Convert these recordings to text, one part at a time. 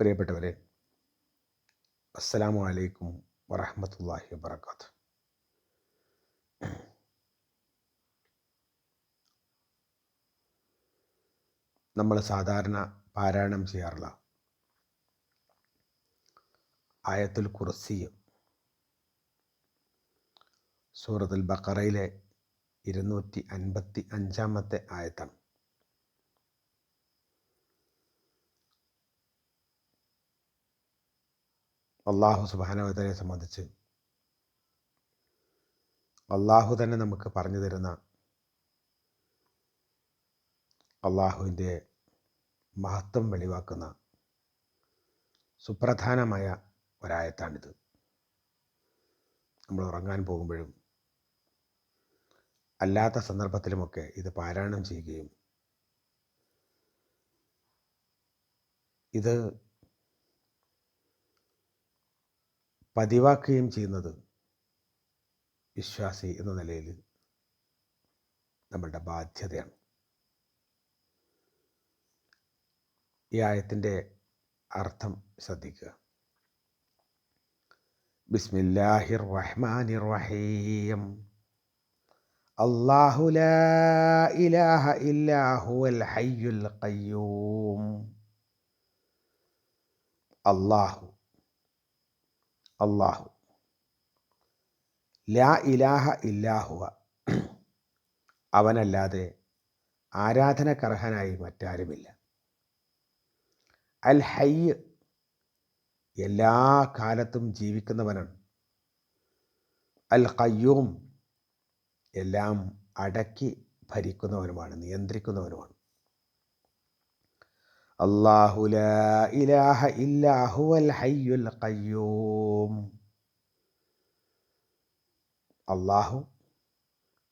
പ്രിയപ്പെട്ടവരെ അസ്സലാമു അലൈക്കും വറഹമത്തല്ലാഹി വാത്തു നമ്മൾ സാധാരണ പാരായണം ചെയ്യാറുള്ള ആയത്തുൽ കുർസി സൂറത്തുൽ ബക്കറയിലെ ഇരുന്നൂറ്റി അൻപത്തി അഞ്ചാമത്തെ ആയത്താണ്. അള്ളാഹു സുബാനവതരെ സംബന്ധിച്ച്. അള്ളാഹു തന്നെ നമുക്ക് പറഞ്ഞു തരുന്ന അള്ളാഹുവിന്റെ മഹത്വം വെളിവാക്കുന്ന സുപ്രധാനമായ ഒരായത്താണിത്. നമ്മൾ ഉറങ്ങാൻ പോകുമ്പോഴും അല്ലാത്ത സന്ദർഭത്തിലുമൊക്കെ ഇത് പാരായണം ചെയ്യുകയും ഇത് പതിവാക്കുകയും ചെയ്യുന്നത് വിശ്വാസി എന്ന നിലയിൽ നമ്മളുടെ ബാധ്യതയാണ്. ഈ ആയത്തിന്റെ അർത്ഥം ശ്രദ്ധിക്കുക. ബിസ്മില്ലാഹിർ റഹ്മാനിർ റഹീം അള്ളാഹു ലാ ഇലാഹ ഇല്ലാ ഹുവൽ ഹയ്യുൽ ഖയ്യൂം. അല്ലാഹു അള്ളാഹു ലാ ഇലാഹ ഇല്ലാഹുവ അവനല്ലാതെ ആരാധനക്കർഹനായി മറ്റാരുമില്ല. അൽ ഹയ്യ് എല്ലാ കാലത്തും ജീവിക്കുന്നവനാണ്. അൽ കയ്യൂം എല്ലാം അടക്കി ഭരിക്കുന്നവനുമാണ് നിയന്ത്രിക്കുന്നവനുമാണ്. അള്ളാഹു ഇലാഹ ഇല്ലാഹുവൽ ഹയ്യുൽ ഖയ്യൂം. അള്ളാഹു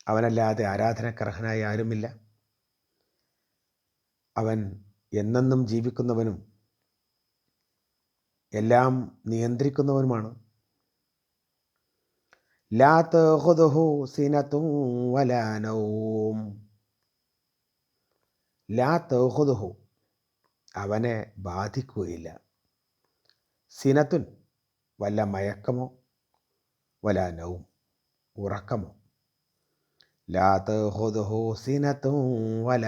അവനല്ലാതെ ആരാധനക്കർഹനായ ആരുമില്ല. അവൻ എന്നെന്നും ജീവിക്കുന്നവനും എല്ലാം നിയന്ത്രിക്കുന്നവനുമാണ്. ലാ തഖുദുഹു സിനത്തും വലാ നൗം. ലാ തഖുദുഹു അവനെ ബാധിക്കുകയില്ല. സിനത്തുൻ വല്ല മയക്കമോ? വല നവും ഉറക്കമോ? ലാത്തഹുദുഹു സിനത്തും വല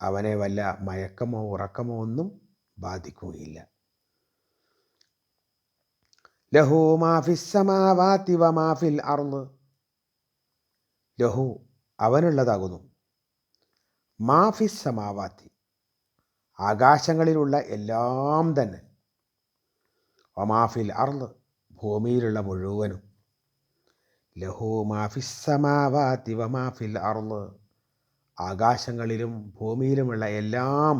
അവനെ വല്ല മയക്കമോ ഉറക്കമോ ഒന്നും ബാധിക്കുകയില്ല. ലഹു മാഫിസമാവാത്തി മാഫിൽ അർന്ന് ലഹു അവനുള്ളതാകുന്നു. മാഫിസ് സമാവാത്തി ആകാശങ്ങളിലുള്ള എല്ലാം തന്നെ. ഒമാഫിൽ അർന്ന് ഭൂമിയിലുള്ള മുഴുവനും. ലഹു മാഫിസ് സമാവാത്തി വമാഫിൽ അർന്ന് ആകാശങ്ങളിലും ഭൂമിയിലുമുള്ള എല്ലാം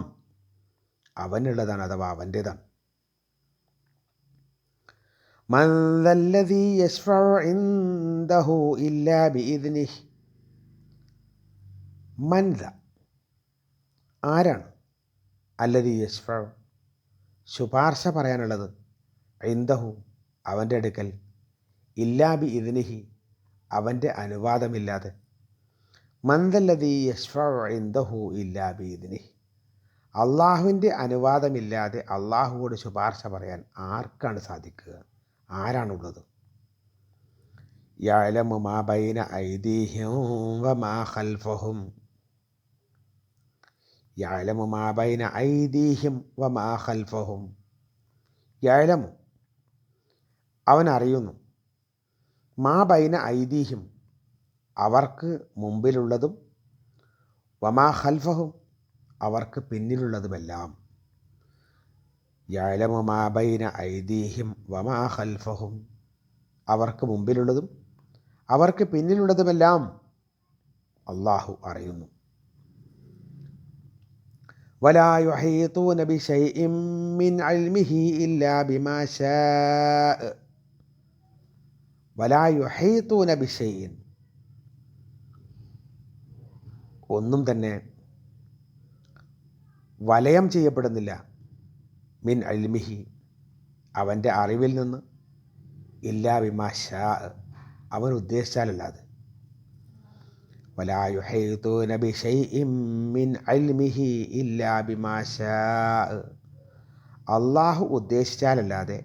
അവനുള്ളതാണ് അഥവാ അവന്റേതാണ്. മന്ദല്ലതി യശ്ഫ ഇൻദഹു ഇല്ലാ ബിഇദ്നിഹി മൻദ ആരാണ്? അല്ലതി യശ്ഫ ശുപാർശ പറയാനുള്ളത് ഐന്ദഹു അവന്റെ അടുക്കൽ. ഇല്ലാബി ഇതിനിഹി അവന്റെ അനുവാദമില്ലാതെ. മന്ദല്ലതി യശ്ഫ ഐന്ദഹു ഇല്ലാബി ഇതിനിഹി അള്ളാഹുവിന്റെ അനുവാദമില്ലാതെ അള്ളാഹുവോട് ശുപാർശ പറയാൻ ആർക്കാണ് സാധിക്കുക? ആരാണുള്ളത്? യാലമു മാ ബൈന ഐദീഹ്യം വ മാ ഖൽഫഹും. യാലമു മാ ബൈന ഐദീഹിം വ മാ യാലമു. അവൻ അറിയുന്നു മാ ബൈന ഐദീഹിം അവർക്ക് മുമ്പിലുള്ളതും വമാ ഖൽഫഹും അവർക്ക് പിന്നിലുള്ളതുമെല്ലാം. യാലമു മാ ബൈന ഐദീഹിം വമാ അവർക്ക് മുമ്പിലുള്ളതും അവർക്ക് പിന്നിലുള്ളതുമെല്ലാം അള്ളാഹു അറിയുന്നു. വലായുഹീത്തൂന ബി علمه إلا ഇല്ലാ شاء ولا ബി بشيء ഒന്നും തന്നെ വലയം ചെയ്യപ്പെടുന്നില്ല മിൻ അൽമിഹി. അവന്റെ അറിവിൽ നിന്ന് ഇല്ലാ വിമാശാ അവൻ ഉദ്ദേശിച്ചാലല്ലാതെ. ولا يحيطون بشيء من علمه إلا بما شاء അള്ളാഹു ഉദ്ദേശിച്ചാലല്ലാതെ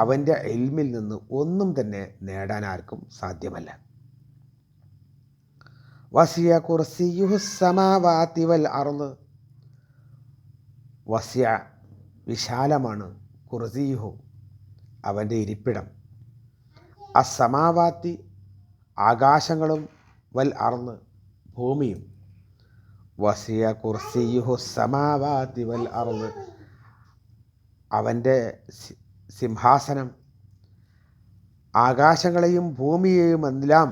അവൻ്റെ ഇൽമിൽ നിന്ന് ഒന്നും തന്നെ നേടാൻ ആർക്കും സാധ്യമല്ല വസിയ കുർസിയുഹു സമാവാതി വൽ അർള് വസ്യ വിശാലമാണ് കുർസിയുഹു അവൻ്റെ ഇരിപ്പിടം അസമാവാത്തി ആകാശങ്ങളും വൽ അർന്ന് ഭൂമിയും. വസിയ കുർസിയുഹു സമാവാതി വൽ അർന്ന് അവന്റെ സിംഹാസനം ആകാശങ്ങളെയും ഭൂമിയെയും എല്ലാം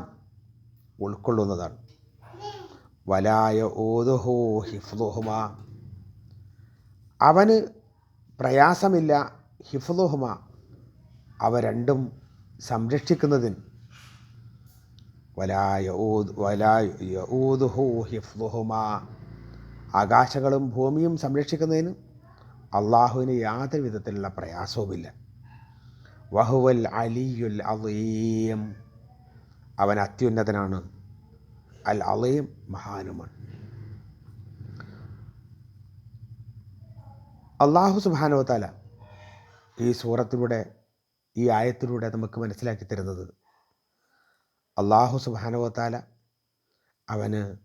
ഉൾക്കൊള്ളുന്നതാണ്. വലായ ഓതുഹോ ഹിഫ്ലുഹുമ അവന് പ്രയാസമില്ല ഹിഫ്ലുഹുമ അവ രണ്ടും സംരക്ഷിക്കുന്നതിന് ആകാശങ്ങളും ഭൂമിയും സംരക്ഷിക്കുന്നതിന് അള്ളാഹുവിന് യാതൊരു വിധത്തിലുള്ള പ്രയാസവുമില്ല. വഹുവൽ അലിയുൽ അലീം അവൻ അത്യുന്നതനാണ്. അൽ അലീം മഹാനുമാണ്. അള്ളാഹു സുബാനോത്താല ഈ സൂറത്തിലൂടെ ഈ ആയത്തിലൂടെ നമുക്ക് മനസ്സിലാക്കി തരുന്നത് അള്ളാഹു സുബാനുവത്താല അവന്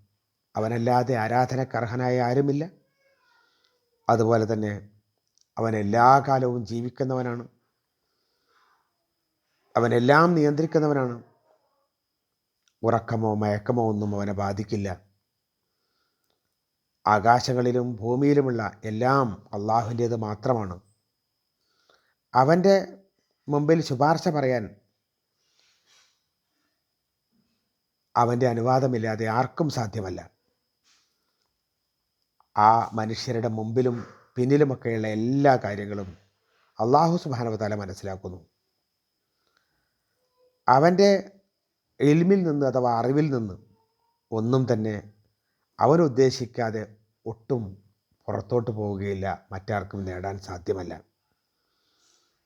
അവനല്ലാതെ ആരാധനക്കർഹനായ ആരുമില്ല. അതുപോലെ തന്നെ അവൻ എല്ലാ കാലവും ജീവിക്കുന്നവനാണ്. അവനെല്ലാം നിയന്ത്രിക്കുന്നവനാണ്. ഉറക്കമോ മയക്കമോ ഒന്നും അവനെ ബാധിക്കില്ല. ആകാശങ്ങളിലും ഭൂമിയിലുമുള്ള എല്ലാം അള്ളാഹുവിന്റേത് മാത്രമാണ്. അവന്റെ മുമ്പിൽ ശുപാർശ പറയാൻ അവന്റെ അനുവാദമില്ലാതെ ആർക്കും സാധ്യമല്ല. ആ മനുഷ്യരുടെ മുമ്പിലും പിന്നിലുമൊക്കെയുള്ള എല്ലാ കാര്യങ്ങളും അള്ളാഹു സുബാനവതാല മനസ്സിലാക്കുന്നു. അവന്റെ എൽമിൽ നിന്ന് അഥവാ അറിവിൽ നിന്ന് ഒന്നും തന്നെ അവൻ ഉദ്ദേശിക്കാതെ ഒട്ടും പുറത്തോട്ട് പോവുകയില്ല. മറ്റാർക്കും നേടാൻ സാധ്യമല്ല.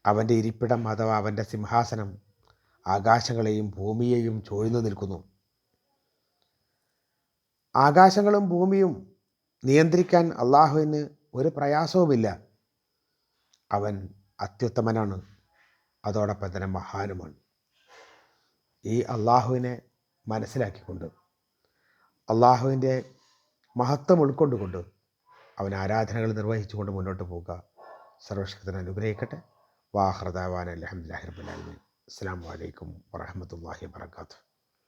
അവന്റെ ഇരിപ്പിടം അഥവാ അവന്റെ സിംഹാസനം ആകാശങ്ങളെയും ഭൂമിയെയും ചൊഴിഞ്ഞു നിൽക്കുന്നു. ആകാശങ്ങളും ഭൂമിയും നിയന്ത്രിക്കാൻ അള്ളാഹുവിന് ഒരു പ്രയാസവുമില്ല. അവൻ അത്യുത്തമനാണ്. അതോടൊപ്പം തന്നെ മഹാനുമാണ്. ഈ അള്ളാഹുവിനെ മനസ്സിലാക്കിക്കൊണ്ട് അള്ളാഹുവിന്റെ മഹത്വം ഉൾക്കൊണ്ടുകൊണ്ട് അവൻ ആരാധനകൾ നിർവഹിച്ചുകൊണ്ട് മുന്നോട്ട് പോവുക. സർവശക്തി അനുഗ്രഹിക്കട്ടെ. വാഹൃദാവാൻ അലഹമുല്ലാ റബുലാലമീൻ അസ്സാം വലൈക്കും വാഹമത്തല്ലാഹി വാത്തു